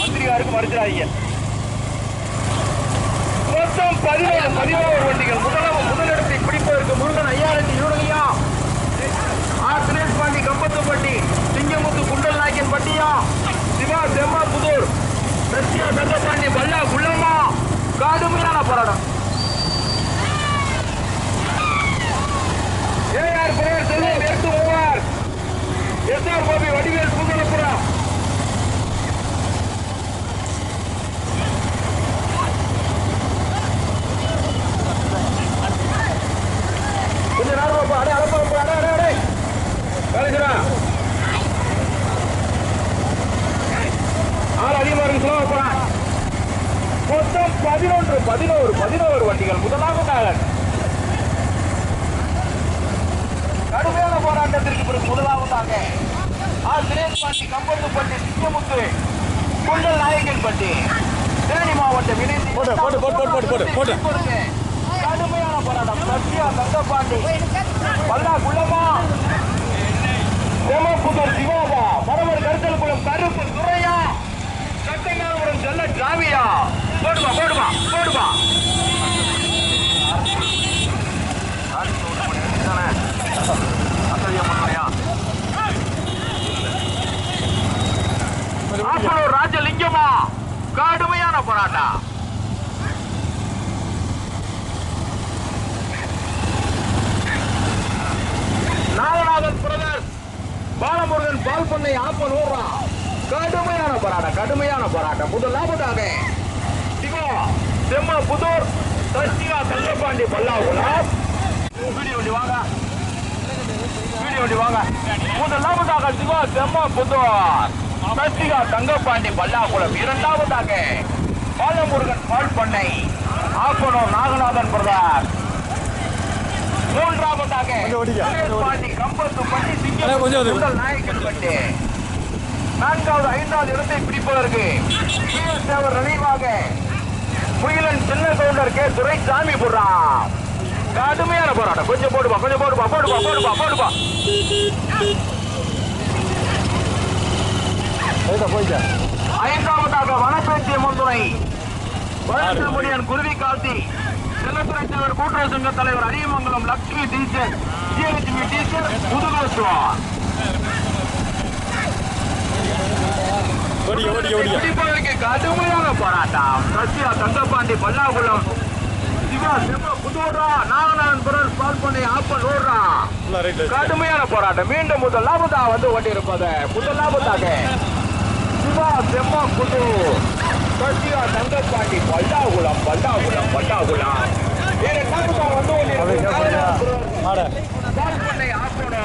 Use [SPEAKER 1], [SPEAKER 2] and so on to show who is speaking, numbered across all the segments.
[SPEAKER 1] மந்திரிகாருக்கு மறுக்கிறாங்க மொத்தம் பதினேழு பதினோரு வண்டிகள். முதலாம் முதலிடத்தை பிடிப்பதற்கு முருகன் ஐயாயிரத்தி யூரலியா ஆர் தினேஷ் பாண்டி கம்பத்துப்பட்டி சிங்கமுத்து குண்டல் நாயக்கன் பட்டியா? சிவா செம்மா புதூர். சத்யா தங்கப்பாண்டி பல்லா குள்ளம்மா. கடுமையான போராட்டம். ஏஆர் பிரேயர் செல்வம் எட்டு மூவார். எஸ்ஆர் கோபி வடிவேல் புதுலப்புறம் கொஞ்ச நேரம் போ அடே அடப்பா போ அடே அடே அடே வேலைக்கிறா ஆள் அதிகமா இருக்கு சொல்ல போறான் மொத்தம் பதினொன்று பதினோரு பதினோரு வண்டிகள் முதலாவதாக கடுமையான போராட்டத்திற்கு பிறகு முதலாவதாக ஆர் தினேஷ் பாண்டி கம்பத்துப்பட்டி சிங்கமுத்து குண்டல் நாயக்கன் பட்டி தேனி மாவட்டம் இணைந்து
[SPEAKER 2] போடு, போடு, போடு, போடு, போடு, போடு, போடு.
[SPEAKER 1] கடுமையான போராட்டம் சத்யா தங்கப்பாண்டி பல்லா குள்ளமா செமப்புதூர் சிவாபா மரமர் கருத்தல் குளம் கருப்பு துறையா சட்டங்காரபுரம் செல்ல டிராவியா போடுமா போடுமா போடுமா ஆப்பனூர் ராஜலிங்கமா கடுமையான போராட்டம் நாகநாதன் பிரதர் பண்ணை ஆப்பன் ஊர்றா கடுமையான போராட்டம் கடுமையான போராட்டம். முதலாவதாக சிவா செம்ம புதூர் சஷ்டிகா தங்கப்பாண்டி பல்லாகுளம் வீடியோ வண்டி வாங்க. வீடியோ வண்டி வாங்க. முதலாவதாக சிவா செம்ம புதூர் சஷ்டிகா தங்கப்பாண்டி பல்லாகுளம் இரண்டாவதாக பாலமுருகன் பால் பண்ணை ஆப்பனூர் நாகநாதன் பிரதர். மூன்றாவதாக பாண்டி
[SPEAKER 2] அண்ணா, கொஞ்சம்
[SPEAKER 1] நான்காவது ஐந்தாவது இடத்தை பிடிப்பதற்கு நினைவாக முயலன் சின்ன கவுண்டர் கே. துரைசாமி போடுறான் கடுமையான போராட்டம். கொஞ்சம் போடுவா கொஞ்சம் போடுவா போடுவா போடுவா போடுவா ஐந்தாவதாக வனப்பேட்டிய முந்துணை வளர்ச்சிமுடியன் குருவி காசி செல்லத்துறை தலைவர் கூட்டுறவு சங்க தலைவர் அரியமங்கலம் லட்சுமி டீச்சர். விஜயலட்சுமி டீச்சர் முதுகோஸ்வான் பிடிப்பதற்கு கடுமையான போராட்டம் சத்யா தங்கப்பாண்டி பல்லாகுளம் கடுமையான போராட்டம். மீண்டும் முதலாவதா வந்து கொண்டிருப்பது. முதலாவதாக சிவா செம்ம புது. சத்யா தங்கப்பாண்டி பல்லாகுளம் பல்லாகுளம் பல்லாகுளம். வந்து கொண்டிருப்பது
[SPEAKER 2] மாட
[SPEAKER 1] பால் பண்ணை ஆப்பனா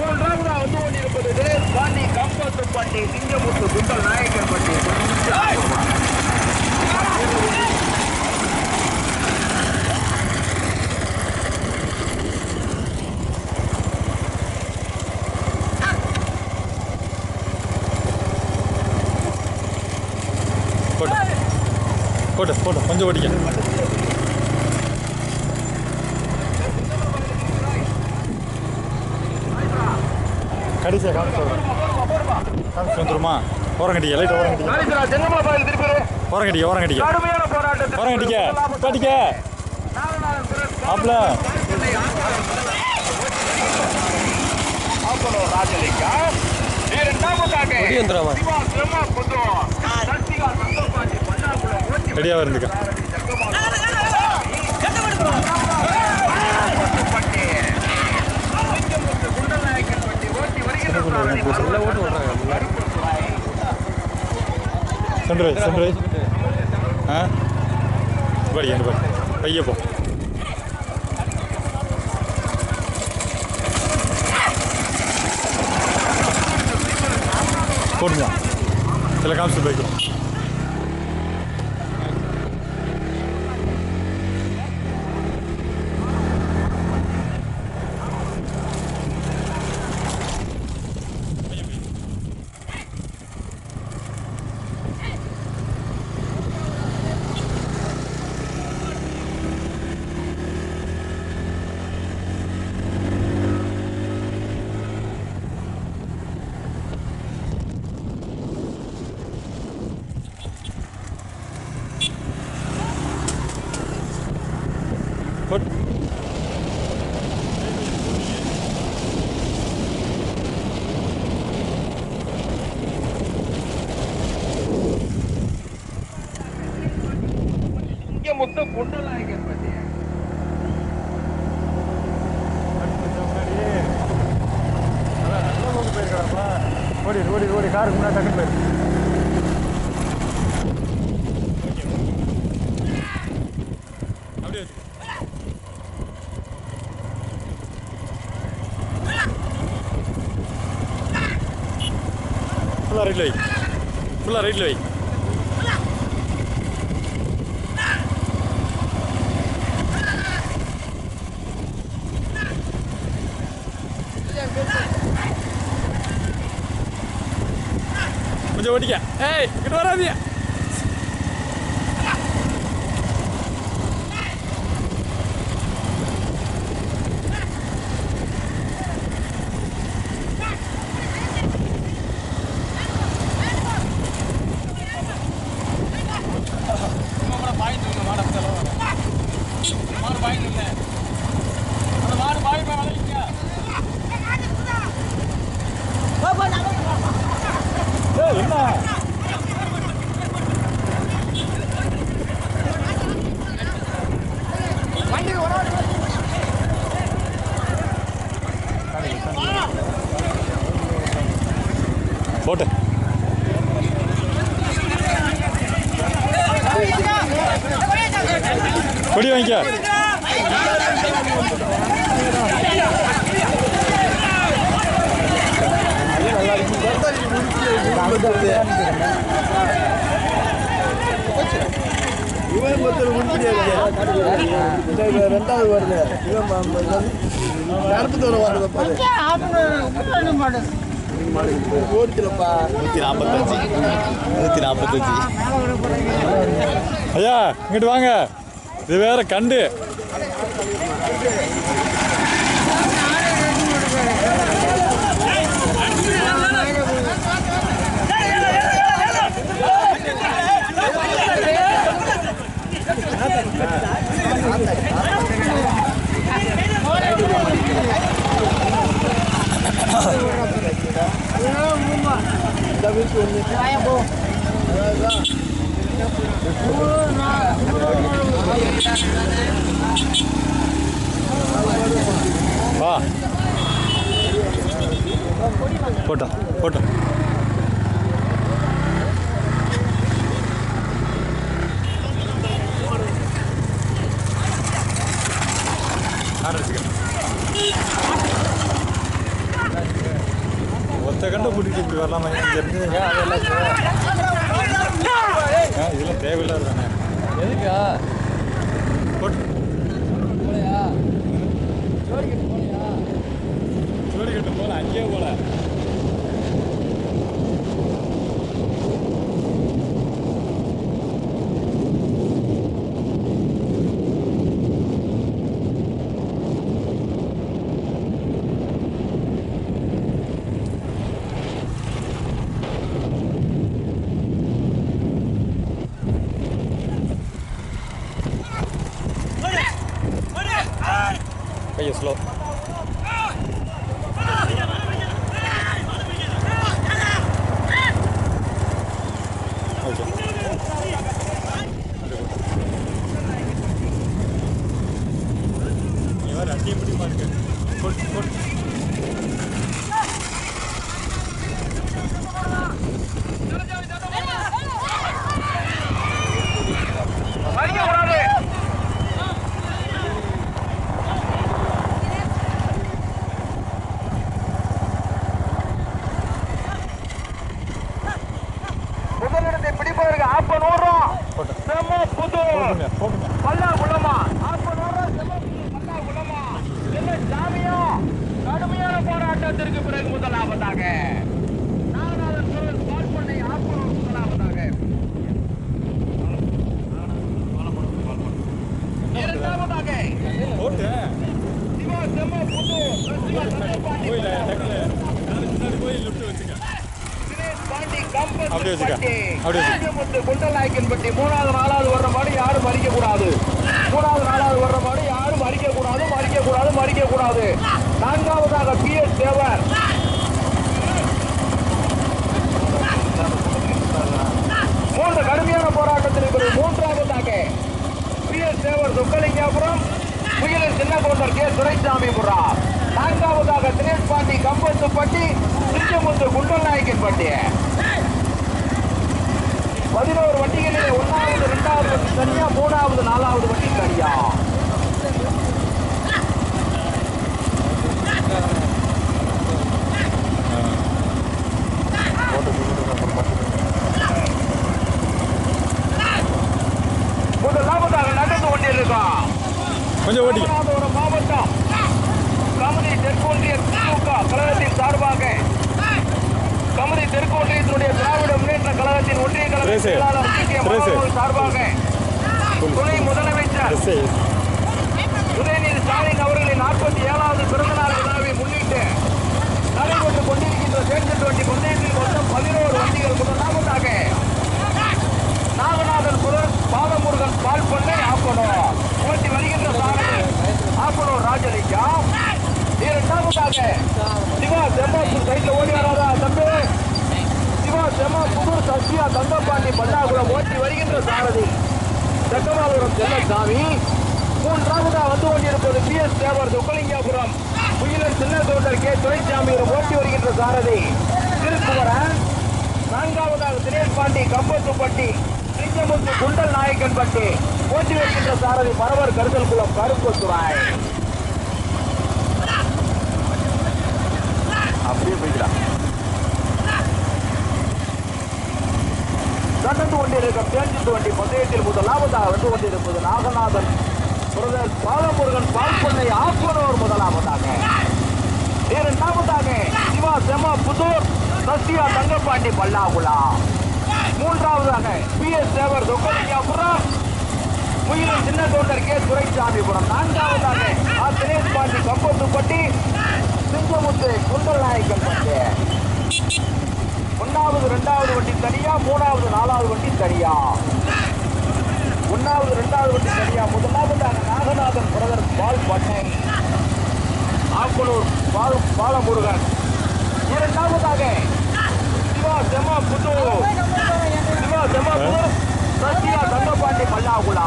[SPEAKER 1] மூன்றாவதா வந்து கொண்டிருப்பது பாண்டி கம்பத்து பட்டி சிங்கமுத்து குண்டல் நாயக்கர் போட்டு
[SPEAKER 2] போட்டு கொஞ்சம் ஓடிக்க. கடைசியாக காமிச்சு காமிச்சு வந்துருமா? லைட் ஓரங்கட்டிக்க. ஓரங்கட்டிக்க
[SPEAKER 1] கடுமையான போராட்டத்தில்
[SPEAKER 2] ஓரங்கட்டிக்க பாட்டிக்க
[SPEAKER 1] நாகநாதன் சுரேஷ்
[SPEAKER 2] மாப்பிள
[SPEAKER 1] ஆப்பனூர் ராஜலிங்கம் இரண்டாவதாக
[SPEAKER 2] வந்துடாமா?
[SPEAKER 1] சிவா செம்ம புதூர் சக்திகா தங்கப்பாண்டி பல்லாகுளம் ஓட்டி
[SPEAKER 2] ரெடியாக இருந்துக்க
[SPEAKER 1] பட்டி சிங்கமுத்து குண்டல் நாயக்கன் பட்டி ஓட்டி வருகின்ற
[SPEAKER 2] சென்று வை சென்று வை ஆ படி என்ன படி போ. போடுங்க சில காமிச்சு போய்க்கும்
[SPEAKER 1] சிங்கமுத்து குண்டநாயகன் பட்டி
[SPEAKER 2] ஓடி ஓடி ஓடி காருக்கு முன்னாடி டக்குன்னு போயிரு ஃபுல்லாக ரைட்டில் வை ஃபுல்லாக ரைட்டில் வை கொஞ்சம் ஓட்டிக்க ஏய் இங்கிட்டு வராதீங்க ஏய் என்ன போட்டு கொடி வாங்கிக்க
[SPEAKER 3] இவன் ஒருத்தர் உருப்படியா ரெண்டாவது வருது இவன் தூரம் வருது பாரு
[SPEAKER 4] நூற்றி நாற்பத்தஞ்சு நூற்றி நாற்பத்தஞ்சு
[SPEAKER 2] ஐயா இங்கிட்டு வாங்க. இது வேற கண்டு. வா. போட்டோம் போட்டோம் ஒத்த கண்டை வரலாமா இங்கேருந்து ஆ, இதெல்லாம் தேவையில்லாத தானே
[SPEAKER 4] எதுக்கா
[SPEAKER 2] போட்டு ஜோடி கட்டு போல அங்கேயே போல கையை ஸ்லோ ஓகே நீ வேறு அட்டியும் பிடிமா இருக்கு போட்டு போட்டு
[SPEAKER 1] மறிக்க கூடாது முதலிடத்தை பிடிப்பதற்கு ஆப்ப நூறு
[SPEAKER 2] போட்டு
[SPEAKER 1] செம்ம புது
[SPEAKER 2] போட்டுங்க போட்டுங்க
[SPEAKER 1] பல்லா குளமா ஆப்ப நூறு செம்ம புது பல்லா குளமா என்ன சாமியா கடுமையான போராட்டத்திற்கு பிறகு முதலாவதாக.
[SPEAKER 2] கோயில் கோயில் லிஃப்ட் வச்சுக்க
[SPEAKER 1] தினேஷ் பாண்டி கம்பத்து
[SPEAKER 2] அப்படியே வச்சுக்க. அப்படியே வச்சுக்க.
[SPEAKER 1] ராஜமுத்து குண்டநாயக்கன் பட்டி. மூணாவது நாலாவது வர்ற மாடு யாரும் மறிக்க கூடாது மூணாவது நாலாவது வர்ற மாடு யாரும் மறிக்க கூடாது மறிக்க கூடாது மறிக்க கூடாது நான்காவதாக பி எஸ் தேவர். மூன்று கடுமையான போராட்டத்தில் இருக்கிறது மூன்றாவதாக சொக்கலிங்கபுரம் புயலின் சின்ன கவுண்டர் கே. துரைசாமிபுரா. நான்காவதாக தினேஷ் பாண்டி கம்பத்துப்பட்டி சிங்கமுத்து குண்டல் நாயக்கன்பட்டி பதினோரு வண்டிகளில் ஒன்றாவது ரெண்டாவது வண்டி தனியா மூணாவது நாலாவது வண்டி தனியா முதலாவதாக நடந்து கொண்டிருக்கோம்
[SPEAKER 2] கொஞ்சம் ஓட்டிக்க
[SPEAKER 1] ராமநாதபுரம் மாவட்டம் கமதி தெற்கொன்றிய திமுக கழகத்தின் சார்பாக கமதி தெற்கொன்றியத்தினுடைய திராவிட முன்னேற்ற கழகத்தின் ஒன்றிய கழக
[SPEAKER 2] சுரேஷ்,
[SPEAKER 1] செயலாளர் டி கே
[SPEAKER 2] சுரேஷ்.
[SPEAKER 1] மாதவன் சார்பாக துணை முதலமைச்சர்
[SPEAKER 2] ட்ரெஸ்ஸு
[SPEAKER 1] உதயநிதி ஸ்டாலின் அவர்களின் நாற்பத்தி ஏழாவது பிறந்தநாள் விழாவை முன்னிட்டு நடைபெற்றுக் கொண்டிருக்கின்ற தேர்தல் வண்டி பந்தயத்தில் மொத்தம் பதினோரு வண்டிகள் முதலாவதாக நாகநாதன் புதர் பாலமுருகன் பால் பண்ணை ஆப்பனூர் ஓட்டி வருகின்ற சாரதி ஆப்பனூர் ராஜலிங்கம் இரண்டாவதாக சிவா செம்மாப்பூர் சைட்ல ஓடி வராதா தம்பி சிவா செம்மா புதூர் சசியா தங்கப்பாண்டி பல்லாகுளம் ஓட்டி வருகின்ற சாரதி செக்கமாபுரம் செல்லசாமி மூன்றாவதா வந்து கொண்டிருப்பது பி எஸ் தேவர் துக்கலிங்காபுரம் புயலன் சின்ன கவுண்டர் கே துரைசாமி ஓட்டி வருகின்ற சாரதி திருக்குமரன் நான்காவதாக தினேஷ் பாண்டி கம்பத்துப்பட்டி சிங்கமுத்து குண்டல் நாயக்கன் பட்டி. போட்டி வருகின்ற சாரதி பரவர் கருதல் குளம் கருப்புத்துறாய் அப்படியே போய்க்கலாம். நடந்து கொண்டிருக்கும் தேர்ந்து வண்டி பந்தயத்தில் முதலாவதாக வந்து கொண்டிருப்பது நாகநாதன். பிரதர் பாலமுருகன் பால்பண்ணை ஆப்பனோர் முதலாவதாக. இரண்டாவதாக சிவா செம புதூர். சசியா தங்கப்பாண்டி பல்லாகுலா மூன்றாவதாக பி எஸ் தேவர் தொக்கலிங்காபுரம் முயலின் சின்ன தொண்டர் கே. துரைசாமிபுரம். நான்காவதாக ஆ. தினேஷ் பாண்டி கம்பத்துப்பட்டி சிங்கமுத்து குண்டல் நாயக்கன் பட்டி. ஒன்றாவது ரெண்டாவது வண்டி தனியா மூணாவது நாலாவது வண்டி தனியா. ஒன்றாவது ரெண்டாவது வண்டி தனியா. முதலாவதாக நாகநாதன் பிரதர் பால் பண்ணை. ஆப்பனூர் பால் பாலமுருகன். இரண்டாவதாக தங்கப்பாண்டி பல்லாகுலா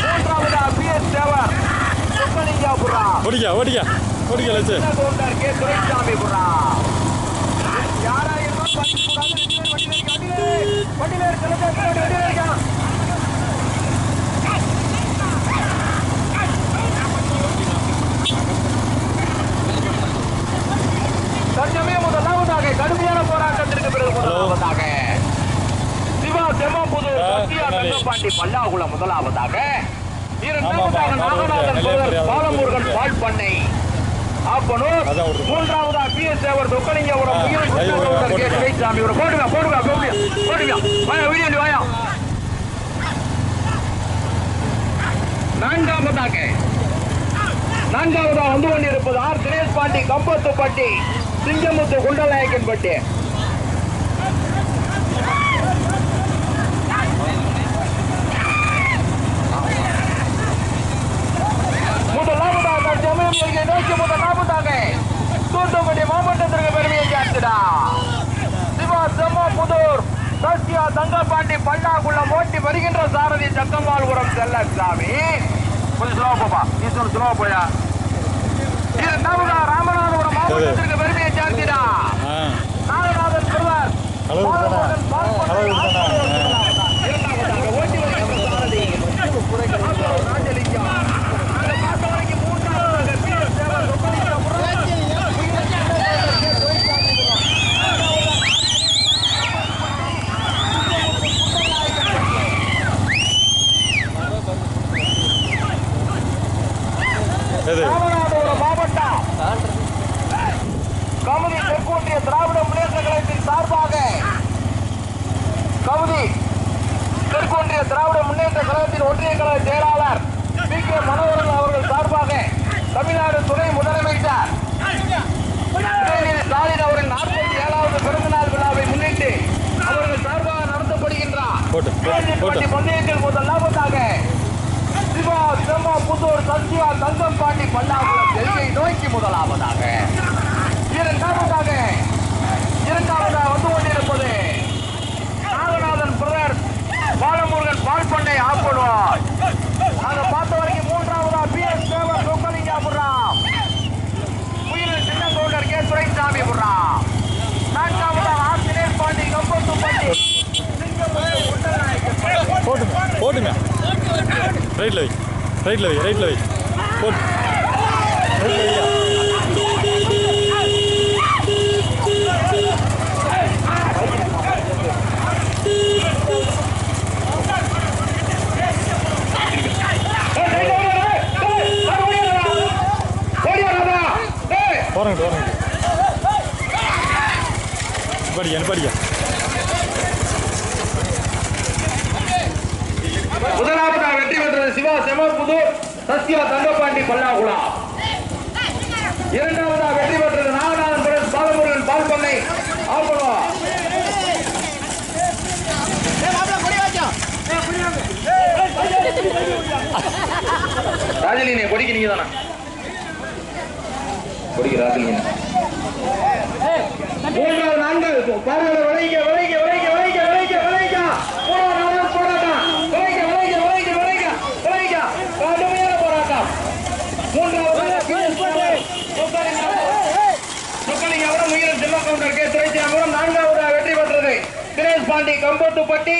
[SPEAKER 1] மூன்றாவதாக பி எஸ் தேவர் சுப்பலிங்காபுரா
[SPEAKER 2] ஓடிக்க ஓடிக்க ஓடிக்க லட்சு
[SPEAKER 1] கவுண்டர் கே துரைசாமிபுரா யாரா இருந்தாலும் வண்டியில வண்டியில வண்டியில இருக்கா தஞ்சமே முதலாவதாக கடுமையான போராட்டத்திற்கு பிறகு முதலாவதாக சிவா செம்மம்புது
[SPEAKER 2] ஆ,
[SPEAKER 1] சத்யா
[SPEAKER 2] முன்னாடி.
[SPEAKER 1] தங்கப்பாண்டி பல்லாகுள முதலாவதாக. இரண்டாவதாக நாகநாதன்
[SPEAKER 2] தெரியாது.
[SPEAKER 1] பாலமுருகன் பால் பண்ணை. ஆப்பனூர். மூன்றாவதா பி. எஸ். தேவர் தொக்கலிங்கபுரம். துரைசாமி ஒரு போடுங்க போடுங்க போடுங்க போடுங்க வாயா வீடியோ வாயா. நான்காவதாக நான்காவதா வந்து கொண்டிருப்பது ஆர். தினேஷ் பாண்டி கம்பத்துப்பட்டி சிங்கமுத்து குண்டநாயக்கன் பட்டி. முதலாவதாக ஜமீன் நோக்கி முதலாவதாக தூத்துக்குடி மாவட்டத்திற்கு பெருமையை சேர்த்துடா. சிவா செம்ம புதூர் சசியா தங்கப்பாண்டி பல்லாக்குளம் ஓட்டி வருகின்ற சாரதி சக்கமால்புரம் செல்லசாமி. கொஞ்சம் ஸ்லோவா போப்பா. நீ சொல்லு ஸ்லோவா போயா. ராமநாதபுரம் மாவட்டத்திற்கு பெருமையை
[SPEAKER 2] ஆ.
[SPEAKER 1] நாகநாதன் பிரதர்
[SPEAKER 2] அளவு அளவு
[SPEAKER 1] பிரம்மா புதூர் சத்யா தங்கம் பாண்டி பல்லாபுரம்
[SPEAKER 2] டெல்லியை
[SPEAKER 1] நோக்கி முதலாவதாக. இரண்டாவதாக இரண்டாவதாக வந்து கொண்டிருப்பது நாகநாதன் பிரதர் பாலமுருகன் பால் பண்ணை ஆப்படுவார் நாங்க பார்த்த வரைக்கும் மூன்றாவதா பி எஸ்
[SPEAKER 2] தேவர் சொக்கலிங்கா புறாம்
[SPEAKER 1] உயிரில் சின்ன கவுண்டர் கே. சுரைசாமி புறாம் நான்காவதா ஆசிரியர் பாண்டி கம்பத்து பாண்டி போட்டுங்க
[SPEAKER 2] ரைட்ல வை. ரைட்டில் வை ரைட்டில் வை போட்டு ரைட்டில் வையா போறங்க போறங்க படியா படியா
[SPEAKER 1] முதலாவதாக வெற்றி பெற்றது சிவா செமப்புதூர் சத்யா தங்கப்பாண்டி பல்லாகுளா இரண்டாவதாக வெற்றி பெற்றது நாகநாதன் பிரதேஷ் பாலமுருகன் பால் பண்ணை ஆல்பலா ராஜலினே கொடிக்கு நீங்க தானே? கொடிக்கு ராஜலினே மூன்றாவது நான்கு. பார்வையாளர் விளைக்க விளைக்க விளைக்க விளைக்க விளைக்க விளைக்க. மூணாவது போராட்டம். விளைக்க விளைக்க விளைக்க விளைக்க விளைக்க. கடுமையான போராட்டம். மூன்றாவது சொக்கலிங்க அவரம் கவுண்டர் கே. துரைச்சி அவரம் நான்காவது வெற்றி பெற்றது. தினேஷ் பாண்டி கம்பத்துப்பட்டி.